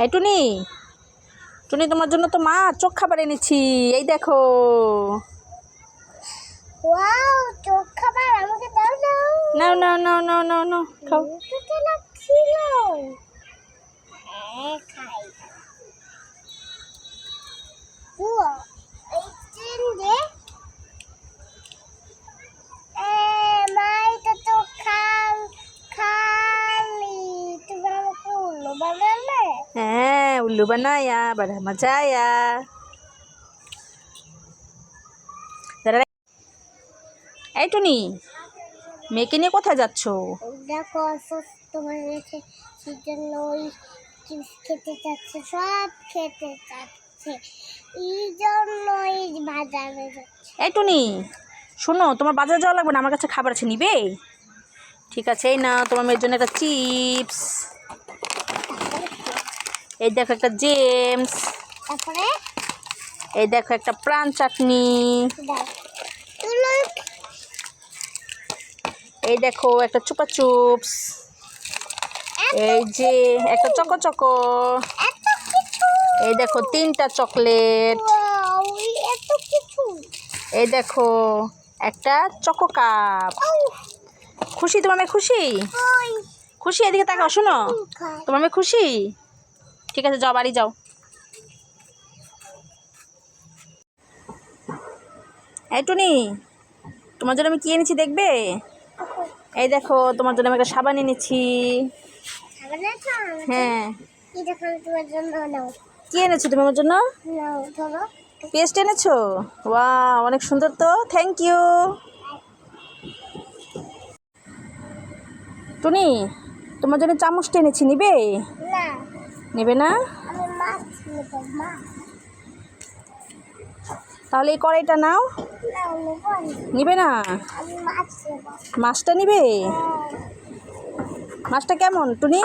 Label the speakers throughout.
Speaker 1: এই টুনি টুনি তোমার জন্য তো মা চোখ খাবার এনেছি এই দেখো।
Speaker 2: ওয়াও চোখ খাবার আমাকে দাও দাও
Speaker 1: নাও নাও নাও নাও নাও নাও খাও।
Speaker 2: হ্যাঁ উল্লু
Speaker 1: বানায়া বড় মজা আয়া এই টুনি মেয়েকে নিয়ে কোথায় যাচ্ছ?
Speaker 2: দেখো অসুস্থ হয়ে গেছে সেজন্য ওই চিপস খেতে চাচ্ছে সব খেতে চাচ্ছে। এই জন্যই বাজারে যাচ্ছে।
Speaker 1: এই টুনি শোনো তোমার বাজারে যাওয়া লাগবে না আমার কাছে খাবার আছে নিবে? ঠিক আছে এই না তোমার মেয়ের জন্য একটা চিপস। এই দেখো একটা জেমস।
Speaker 2: তারপরে?
Speaker 1: এই দেখো একটা প্রাণ চাটনি। এই দেখো একটা চুপা চুপস। এই যে একটা চকো চকো। এই দেখো তিনটা চকলেট। এই দেখো একটা চকো কাপ। খুশি তোমার খুশি? খুশি? এদিকে তাকাও শোনো। তোমার খুশি? ঠিক আছে যাও বাড়ি যাও। এই টুনি তোমার জন্য আমি কি এনেছি দেখবে? এই দেখো তোমার জন্য আমি একটা সাবান এনেছি? হ্যাঁ। কি এনেছো তুমি আমার জন্য? পেস্ট এনেছো? ওয়া অনেক সুন্দর তো থ্যাংক ইউ টুনি তোমার জন্য চামচটা এনেছি নিবে?
Speaker 2: না।
Speaker 1: নেবে না? তাহলে এই কড়াইটা নাও।
Speaker 2: নেব
Speaker 1: না? মাছটা নিবে? মাছটা কেমন টুনি?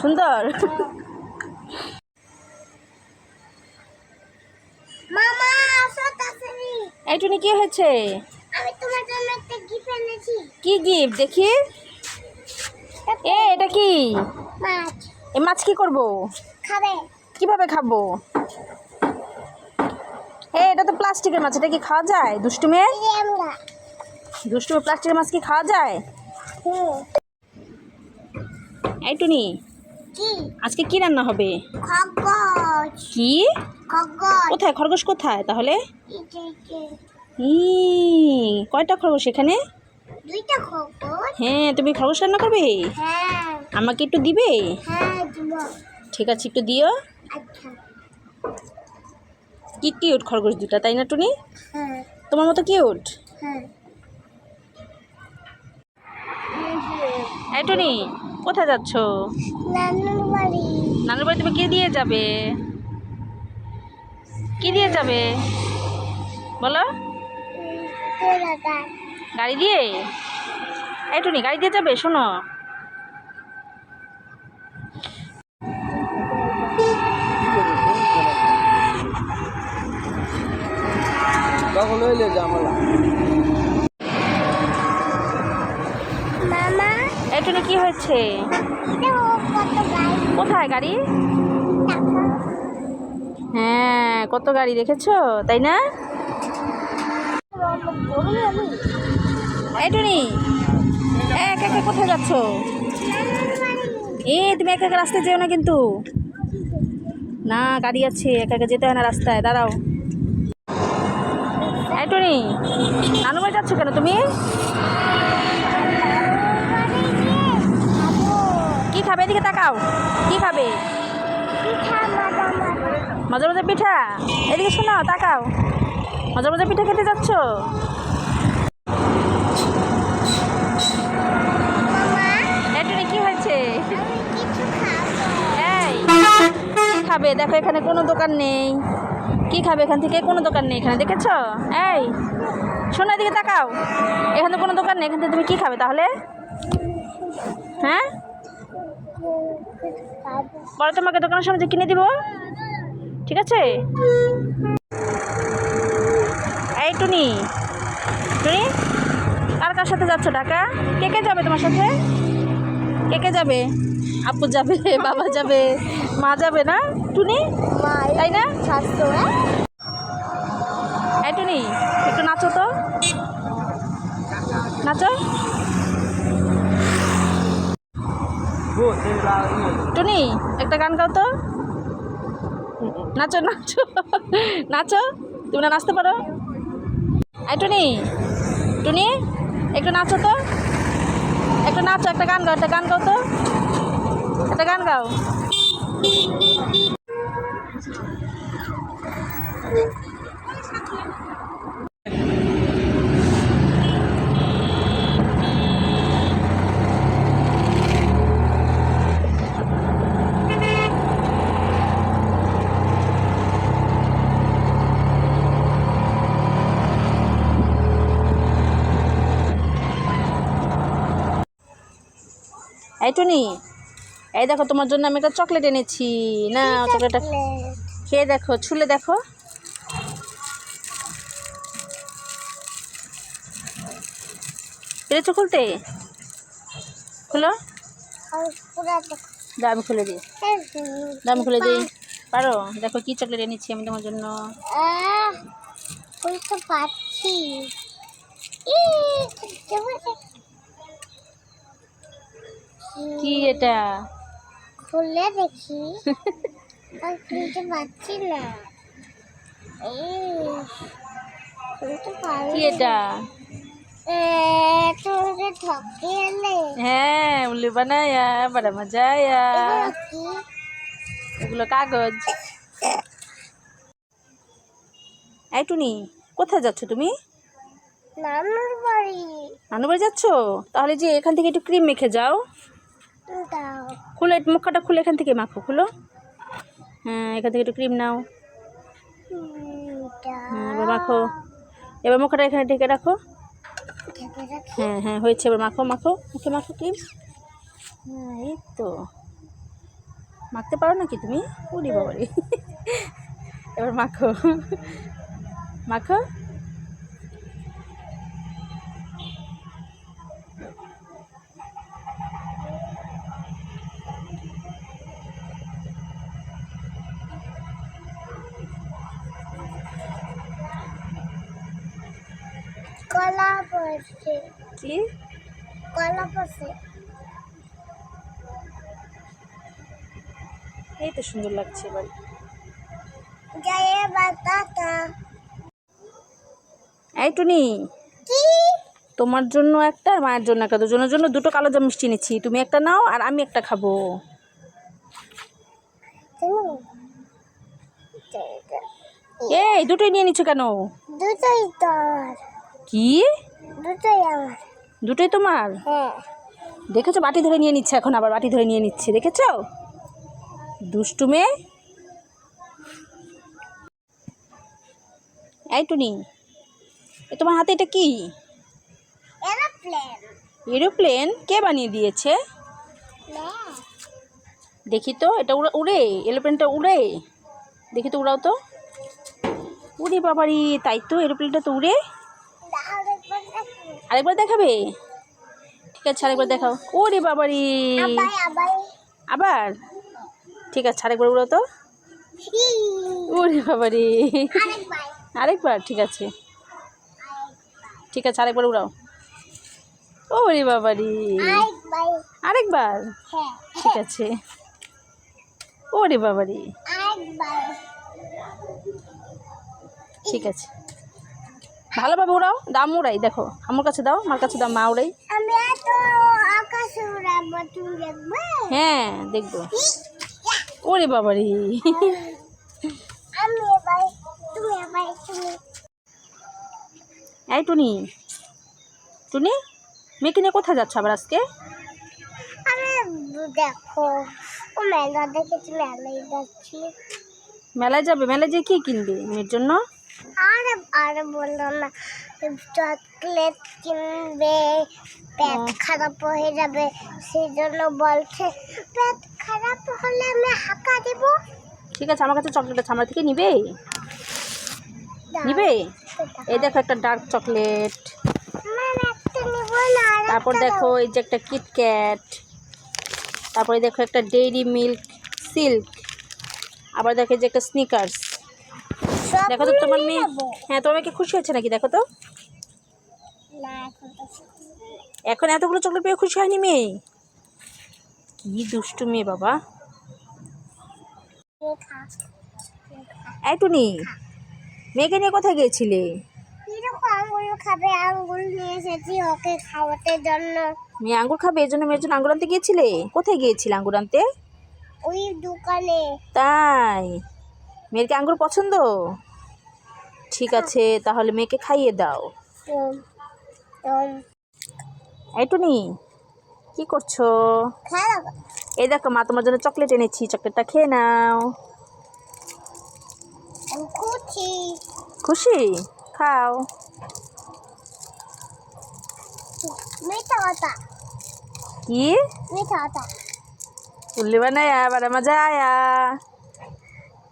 Speaker 2: সুন্দর। তাড়াতাড়ি
Speaker 1: এই টুনি কি হয়েছে?
Speaker 2: আমি তোমার জন্য একটা গিফট এনেছি।
Speaker 1: কি গিফট দেখি। এ এটা কি?
Speaker 2: মাছ।
Speaker 1: এ মাছ কি করব?
Speaker 2: খাবে।
Speaker 1: কীভাবে খাব? এ এটা তো প্লাস্টিকের মাছ এটা কি খাওয়া যায়? দুষ্টুমে? দুষ্টুমে প্লাস্টিকের মাছ কি খাওয়া যায়? এই টুনি আজকে কি রান্না হবে? কি? কোথায়? খরগোশ কোথায়? তাহলে? কয়টা খরগোশ এখানে? হ্যাঁ তুমি খরগোশ রান্না করবে?
Speaker 2: হ্যাঁ।
Speaker 1: আমাকে একটু দিবে?
Speaker 2: হ্যাঁ
Speaker 1: ঠিক আছে একটু দিও।
Speaker 2: আচ্ছা।
Speaker 1: কি কিউট খরগোশ দুটা তাই না টুনি?
Speaker 2: হ্যাঁ।
Speaker 1: তোমার মতো কিউট
Speaker 2: হ্যাঁ।
Speaker 1: টুনি কোথায় যাচ্ছ?
Speaker 2: নানুর বাড়ি।
Speaker 1: তুমি কি দিয়ে যাবে? কি দিয়ে যাবে? বলো। গাড়ি দিয়ে? এই টুনি গাড়ি দিয়ে যাবে? শোনো।
Speaker 3: তখন লইলে জামালা
Speaker 2: মামা?
Speaker 1: এই কি হয়েছে?
Speaker 2: কত
Speaker 1: কোথায় গাড়ি? হ্যাঁ কত গাড়ি দেখেছ তাই না? এই টুনি এক একা কোথায় যাচ্ছ? এ তুমি একা একা রাস্তায় যেও না কিন্তু। না গাড়ি আছে একা একা যেতে হয় না রাস্তায় দাঁড়াও। টুনি নানু বাড়ি যাচ্ছ কেন তুমি? কি খাবে? এদিকে তাকাও। কি খাবে? মজা মজা পিঠা? এদিকে শোনো তাকাও। মজা মজা পিঠা খেতে যাচ্ছ? কি হয়েছে? এই খাবে? দেখো এখানে কোনো দোকান নেই। কি খাবে এখান থেকে? কোনো দোকান নেই এখানে, দেখেছ? এই, শোনো এদিকে তাকাও। এখানে কোনো দোকান নেই, এখান থেকে তুমি কি খাবে তাহলে? হ্যাঁ? পরে তোমাকে দোকানের সামনে কিনে দিব। ঠিক আছে? এই, টুনি। টুনি কার কার সাথে যাচ্ছ, ঢাকা? কে কে যাবে তোমার সাথে? কে কে যাবে? আপু যাবে, বাবা যাবে। মা যাবে না টুনি? তাই না?
Speaker 2: স্বাস্থ্য
Speaker 1: এই টুনি একটু নাচো তো। নাচো। টুনি একটা গান গাও তো। নাচো নাচো। নাচো। তুমি না নাচতে পারো। এই টুনি টুনি একটু নাচো তো। একটু নাচো একটা গান গাও একটা গান গাও তো। একটা গান গাও। এই টুনি এই দেখো তোমার জন্য আমি একটা চকলেট এনেছি। না চকলেটটা খেয়ে দেখো ছুলে দেখো। পেরেছ খুলতে? খুলো। আমি খুলে দিই। দাম খুলে দিই। পারো? দেখো কি চকলেট এনেছি আমি তোমার জন্য।
Speaker 2: পারছি।
Speaker 1: কি এটা?
Speaker 2: খুলে দেখি। আর খুলতে পারছি না।
Speaker 1: কি এটা? হ্যাঁ উল্লি বানায়া বড় মজা আয়া
Speaker 2: এগুলো
Speaker 1: কাগজ। এই টুনি কোথায় যাচ্ছ তুমি?
Speaker 2: নানুর বাড়ি
Speaker 1: যাচ্ছ? তাহলে যে এখান থেকে একটু ক্রিম মেখে যাও। খুলে মুখটা খুলে এখান থেকে মাখো খুলো। হ্যাঁ এখান থেকে একটু ক্রিম নাও। হ্যাঁ এবার মাখো। এবার মুখটা এখানে ঢেকে রাখো। হ্যাঁ হ্যাঁ হয়েছে এবার মাখো মাখো মুখে মাখো ক্রিম হ্যাঁ এই তো। মাখতে পারো নাকি তুমি? উড়ি বাবারি। এবার মাখো। মাখো?
Speaker 2: পড়ছে
Speaker 1: কি?
Speaker 2: কলা পড়ছে
Speaker 1: এই তো সুন্দর লাগছে এবার।
Speaker 2: যাই বাতাটা
Speaker 1: এই টুনি
Speaker 2: কি?
Speaker 1: তোমার জন্য একটা আর মায়ের জন্য একটা। দুজনের জন্য দুটো কালো জাম মিষ্টি নিচ্ছি তুমি একটা নাও আর আমি একটা খাব। এই দুটোই নিয়ে নিচ্ছ কেন?
Speaker 2: দুটোই তো
Speaker 1: কি?
Speaker 2: দুটোই আমার।
Speaker 1: দুটোই তোমার?
Speaker 2: হ্যাঁ।
Speaker 1: দেখেছ বাটি ধরে নিয়ে নিচ্ছে এখন আবার বাটি ধরে নিয়ে নিচ্ছে দেখেছ? দুষ্টু মেয়ে। এই টুনি এ তোমার হাতে এটা কি?
Speaker 2: এরোপ্লেন।
Speaker 1: এরোপ্লেন? কে বানিয়ে দিয়েছে? দেখি তো এটা উড়ে উড়ে এরোপ্লেনটা উড়ে। দেখি তো উড়াও তো। উড়ে বাবারি তাই তো এরোপ্লেনটা তো উড়ে।
Speaker 2: আরেকবার
Speaker 1: দেখাবে? ঠিক আছে আরেকবার দেখাও। ওরে বাবারি।
Speaker 2: আবার?
Speaker 1: ঠিক আছে আরেকবার উড়াও তো। ওরে বাবারি।
Speaker 2: আরেকবার।
Speaker 1: আরেকবার ঠিক আছে। ঠিক আছে আরেকবার উড়াও। ওরে বাবারি।
Speaker 2: আরেকবার।
Speaker 1: আরেকবার?
Speaker 2: হ্যাঁ।
Speaker 1: ঠিক আছে। ওরে বাবারি। ঠিক আছে। ভালোভাবে উড়াও দাম উড়াই দেখো আমার কাছে দাও আমার কাছে দাও মা উড়াই। হ্যাঁ দেখব। ওরে বাবারি। এই টুনি টুনি মেয়েকে নিয়ে কোথায় যাচ্ছ আবার আজকে?
Speaker 2: দেখো ও মেলা দেখেছি মেলায় যাচ্ছি।
Speaker 1: মেলায় যাবে মেলায় যেয়ে কী কিনবে মেয়ের জন্য?
Speaker 2: আর আর বললাম না চকলেট কিনবে পেট খারাপ হয়ে যাবে সেই জন্য বলছে পেট খারাপ হলে আমি হাঁকা দেব।
Speaker 1: ঠিক আছে আমার কাছে চকলেট আছে আমার থেকে নিবে? নিবে? এই দেখো একটা ডার্ক চকলেট তারপর দেখো। এই যে একটা কিটক্যাট তারপরে দেখো একটা ডেইরি মিল্ক সিল্ক আবার দেখো যে একটা স্নিকার্স দেখো তো তোমার মেয়ে হ্যাঁ তোমার মেয়ে কি খুশি হয়েছে নাকি দেখো তো।
Speaker 2: এখন
Speaker 1: এতগুলো চকলেট পেয়ে খুশি হয়নি মেয়ে? কি দুষ্টু মেয়ে বাবা।
Speaker 2: খা।
Speaker 1: মেয়েকে নিয়ে কোথায় গিয়েছিলে?
Speaker 2: কীরকম খাবে? আঙ্গুল নিয়ে এসেছি ওকে খাওয়াতে জন্য।
Speaker 1: মেয়ে আঙ্গুর খাবে এই জন্য মেয়ের জন্য আঙ্গুর আনতে গিয়েছিলে? কোথায় গিয়েছিলে আঙ্গুর আনতে?
Speaker 2: ওই দোকানে।
Speaker 1: তাই মেয়ের কি আঙ্গুর পছন্দ? ঠিক আছে তাহলে মেয়েকে খাইয়ে দাও। এটুনি কি করছ? এই দেখো মা তোমার জন্য চকলেট এনেছি চকলেটটা খেয়ে নাও। খুশি। খাও। কি? উল্লু বানায়া বারা মজা আয়া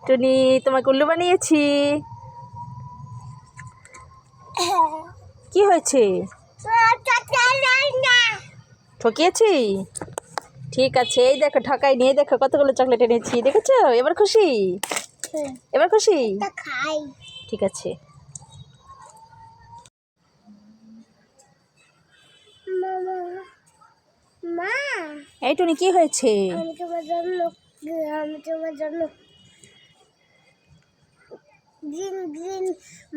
Speaker 1: টুনি তোমাকে উল্লু বানিয়েছি। কি হয়েছে? ঠকিয়েছি? ঠিক আছে এই দেখো ঠকাই নিয়ে দেখো কতগুলো চকলেট এনেছি দেখেছ? এবার খুশি? এবার খুশি? ঠিক আছে।
Speaker 2: মা।
Speaker 1: এই টুনি কি হয়েছে?
Speaker 2: আমি তোমার জন্য আমি তোমার জন্য গ্রিন গ্রিন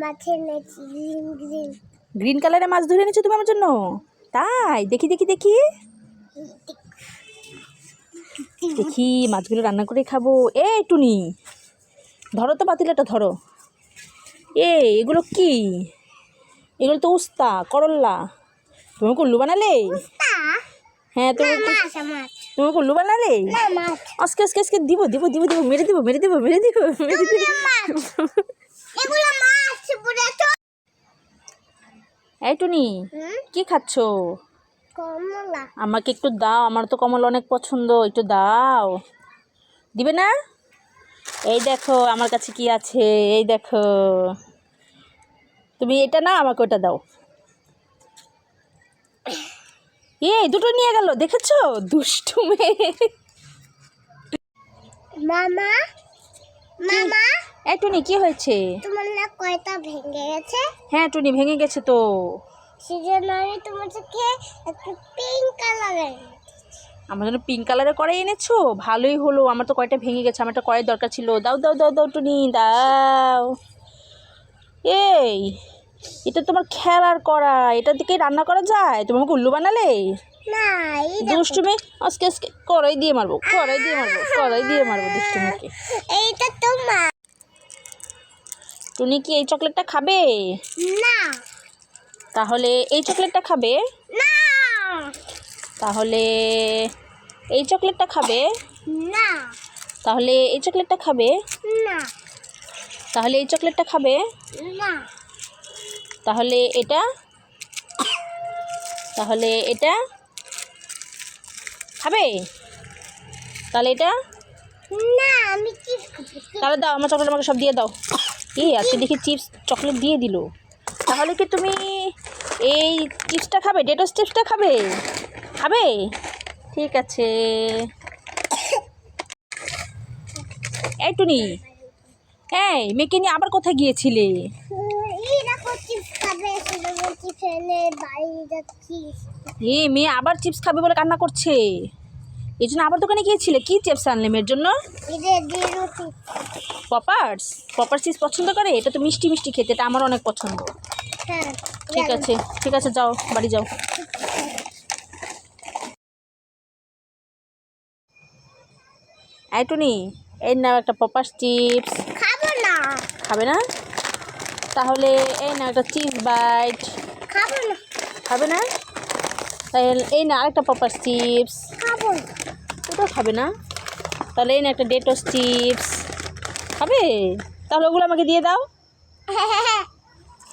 Speaker 2: মাছে এনেছি গ্রিন গ্রিন
Speaker 1: গ্রিন কালারের মাছ ধরে এনেছো তুমি আমার জন্য? তাই? দেখি দেখি দেখি। দেখি মাছগুলো রান্না করে খাব। এ টুনি। ধরো তো পাতিলাটা ধরো। এ এগুলো কি? এগুলো তো উস্তা করল্লা তুমি কুল্লু বানালে? হ্যাঁ তুমি তুমি কুল্লু বানালে? আজকে আজকে আজকে দিব দিব দিব দিব মেরে দিব মেরে দিব মেরে দিব মেরে দিব। এই টুনি কি খাচ্ছ? আমাকে একটু দাও আমার তো কমল অনেক পছন্দ একটু দাও। দিবে না? এই দেখো আমার কাছে কি আছে এই দেখো। তুমি এটা না আমাকে ওটা দাও। এই দুটো নিয়ে গেল দেখেছ? দুষ্টু মেয়ে।
Speaker 2: মামা মামা
Speaker 1: এই টুনি কি হয়েছে?
Speaker 2: তোমার না কয়টা ভেঙে গেছে?
Speaker 1: হ্যাঁ টুনি ভেঙে গেছে তো।
Speaker 2: সেজন্য আমি তোমার থেকে একটু পিঙ্ক কালারের
Speaker 1: আমার জন্য পিঙ্ক কালারের কড়াই এনেছো? ভালোই হলো আমার তো কয়টা ভেঙে গেছে আমার একটা কড়াই দরকার ছিল। দাও দাও দাও দাও টুনি দাও। এই এটা তোমার খেলার কড়া এটা দিকে রান্না করা যায়? তুমি আমাকে উল্লু বানালে? দুষ্টুমি? আজকে আজকে কড়াই দিয়ে মারবো কড়াই দিয়ে মারবো কড়াই দিয়ে মারবো দুষ্টুমিকে।
Speaker 2: এইটা তোমার।
Speaker 1: টুনি কি এই চকলেটটা খাবে?
Speaker 2: না।
Speaker 1: তাহলে এই চকলেটটা খাবে?
Speaker 2: না।
Speaker 1: তাহলে এই চকলেটটা খাবে?
Speaker 2: না।
Speaker 1: তাহলে এই চকলেটটা খাবে?
Speaker 2: না।
Speaker 1: তাহলে এই চকলেটটা খাবে?
Speaker 2: না।
Speaker 1: তাহলে এটা তাহলে এটা খাবে? তাহলে এটা?
Speaker 2: না আমি
Speaker 1: তাহলে দাও আমার চকলেট আমাকে সব দিয়ে দাও। এই আজকে দেখি চিপস চকলেট দিয়ে দিল। তাহলে কি তুমি এই চিপসটা খাবে? ডেটস চিপসটা খাবে? খাবে? ঠিক আছে। এই টুনি এই মেয়েকে নিয়ে আবার কোথায় গিয়েছিলে?
Speaker 2: সেটা বলছি ফেলে বাড়ি যাচ্ছি
Speaker 1: এ মেয়ে আবার চিপস খাবে বলে কান্না করছে। এই জন্য আবার দোকানে গিয়েছিলে? কি চিপস আনলে মেয়ের জন্য? পপার্স? পপার চিপস পছন্দ করে? এটা তো মিষ্টি মিষ্টি খেতে এটা আমার অনেক পছন্দ।
Speaker 2: হ্যাঁ
Speaker 1: ঠিক আছে ঠিক আছে যাও বাড়ি যাও। এই টুনি এই নাও একটা পপার চিপস।
Speaker 2: খাব না।
Speaker 1: খাবে না? তাহলে এই না একটা চিপস বাইট।
Speaker 2: খাব না?
Speaker 1: এই না আরেকটা পপার চিপস ওটাও খাবে না? তাহলে এই না একটা ডেটস চিপস খাবে? তাহলে ওগুলো আমাকে দিয়ে দাও।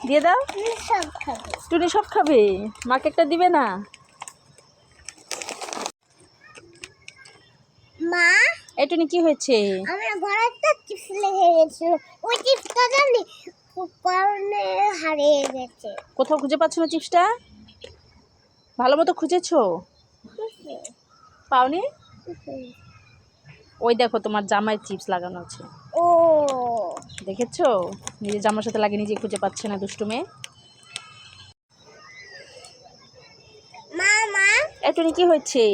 Speaker 1: দিয়ে দাও?
Speaker 2: সব
Speaker 1: টুনি সব খাবে? মাকে একটা দিবে না?
Speaker 2: মা?
Speaker 1: এই টুনি কি হয়েছে?
Speaker 2: আমরা ঘরে একটা চিপস লেগে গেছিল ওই চিপসটা জানি হারিয়ে গেছে।
Speaker 1: কোথাও খুঁজে পাচ্ছ না চিপসটা? ভালো মতো খুঁজেছো? পাওনি? ওই দেখো তোমার জামায় চিপস লাগানো আছে।
Speaker 2: ও।
Speaker 1: দেখেছ? নিজের জামার সাথে লাগিয়ে নিজে খুঁজে পাচ্ছে না দুষ্টু মেয়ে। এটুনি কি হয়েছে?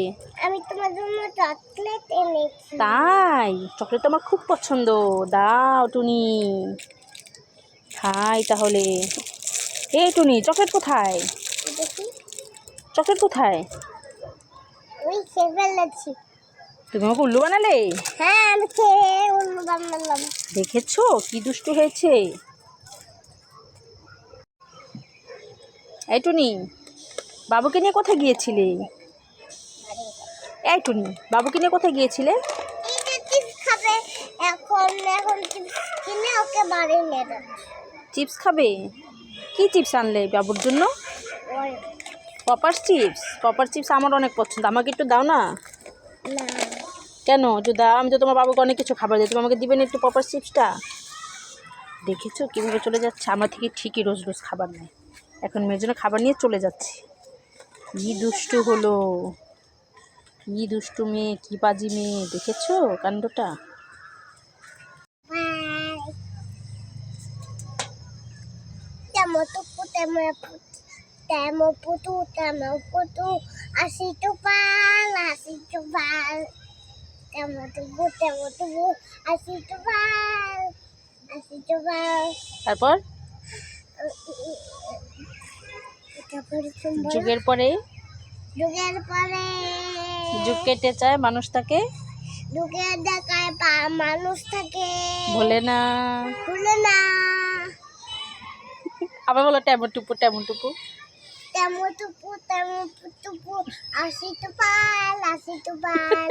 Speaker 2: আমি তোমার জন্য চকলেট এনেছি।
Speaker 1: তাই? চকলেট আমার খুব পছন্দ। দাও টুনি। খাই তাহলে। এই টুনি চকলেট কোথায়? চকলেট কোথায়?
Speaker 2: আমি খেয়ে ফেলেছি।
Speaker 1: তুমি আমাকে উল্লু বানালে?
Speaker 2: হ্যাঁ আমি খেয়ে অন্য বানালাম।
Speaker 1: দেখেছ? কি দুষ্টু হয়েছে? এই টুনি বাবুকে নিয়ে কোথায় গিয়েছিলে? এই টুনি বাবুকে নিয়ে কোথায় গিয়েছিলে?
Speaker 2: খাবে। এখন এখন কিনে ওকে বাড়ি নিয়ে
Speaker 1: চিপস খাবে? কি চিপস আনলে বাবুর জন্য? Popper chips? পপার চিপস আমার অনেক পছন্দ। আমাকে একটু দাও না? কেন? একটু দাও। আমি তো তোমার বাবুকে অনেক কিছু খাবার দিই। তুমি আমাকে দিবে না একটু পপার চিপসটা? দেখেছ কীভাবে চলে যাচ্ছে? আমার থেকে ঠিকই রোজ রোজ খাবার নেয়। এখন মেয়ের জন্য খাবার নিয়ে চলে যাচ্ছে। কি দুষ্টু হলো। কি দুষ্টু মেয়ে কি বাজি মেয়ে। দেখেছ কাণ্ডটা?
Speaker 2: তেমো টুপু তেমো পুতু তেমো পুতু আসি টু পাল আসি টু পাল তেমো টুপু তেমো টুপু আসি পাল পাল
Speaker 1: তারপর? যুগের পরে?
Speaker 2: যুগের পরে।
Speaker 1: যুগ কেটে চায় মানুষ তাকে
Speaker 2: যুগের দেখায় পা- মানুষ থাকে
Speaker 1: ভোলে না।
Speaker 2: ভুলে না।
Speaker 1: আবার বলো ট্যামন টুপু ট্যামন টুপু।
Speaker 2: টুপু টুপু আসি পাল আসি পাল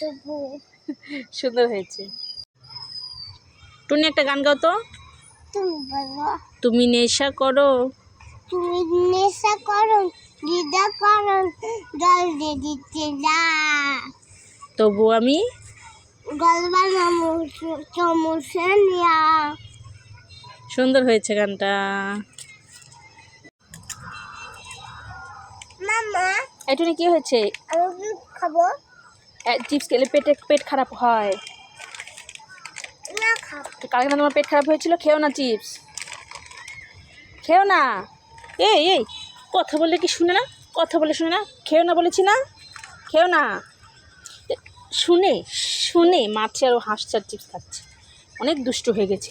Speaker 2: টুপু।
Speaker 1: সুন্দর হয়েছে। টুনি একটা গান গাও তো।
Speaker 2: তুমি বলো।
Speaker 1: তুমি নেশা করো।
Speaker 2: তুমি নেশা করো দিদা করো জল দিয়ে দিচ্ছে না
Speaker 1: তবু আমি
Speaker 2: গলবা চামচে নিয়া।
Speaker 1: সুন্দর হয়েছে গানটা। এটুনি কি হয়েছে?
Speaker 2: খাব।
Speaker 1: চিপস খেলে পেটে পেট খারাপ হয়।
Speaker 2: না
Speaker 1: কালকে না তোমার পেট খারাপ হয়েছিল? খেও না চিপস। খেও না। এই এই কথা বললে কি শুনে না? কথা বলে শুনে না? খেও না বলেছি না? খেও না। শুনে শুনে মাছে আর ও হাঁসছে আর চিপস খাচ্ছে। অনেক দুষ্টু হয়ে গেছে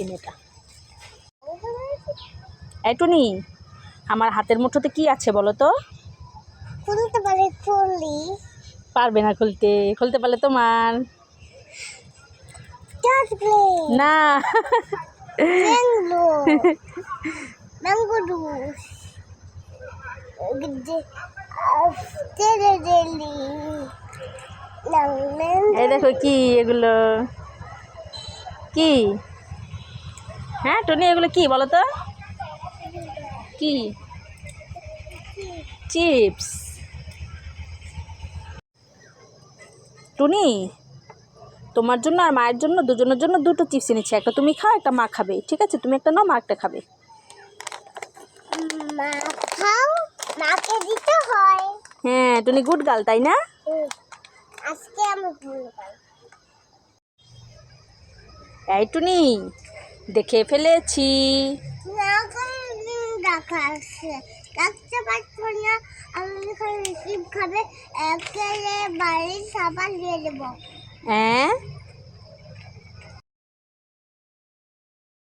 Speaker 1: এই এটুনি আমার হাতের মুঠোতে কি আছে বলো তো?
Speaker 2: খুলতে পারে খুলি।
Speaker 1: পারবে না খুলতে খুলতে পারলে তোমার। না। এই দেখো কি এগুলো। কি? হ্যাঁ টনি এগুলো কি বলো তো? কি? চিপস টুনি তোমার জন্য আর মায়ের জন্য দুজনের জন্য দুটো চিপস এনেছি। একটা তুমি খাও একটা মা খাবে। ঠিক আছে? তুমি একটা নাও মা একটা খাবে।
Speaker 2: মাকে দিতে হয়।
Speaker 1: হ্যাঁ টুনি গুড গার্ল তাই না?
Speaker 2: আজকে আমি
Speaker 1: এই টুনি দেখে ফেলেছি।
Speaker 2: না দেখা আসছে রাখতে পারছ না আমি যখন রিসিভ খাবে। একেবারে বাড়ির সাবান দিয়ে দেবো।
Speaker 1: হ্যাঁ?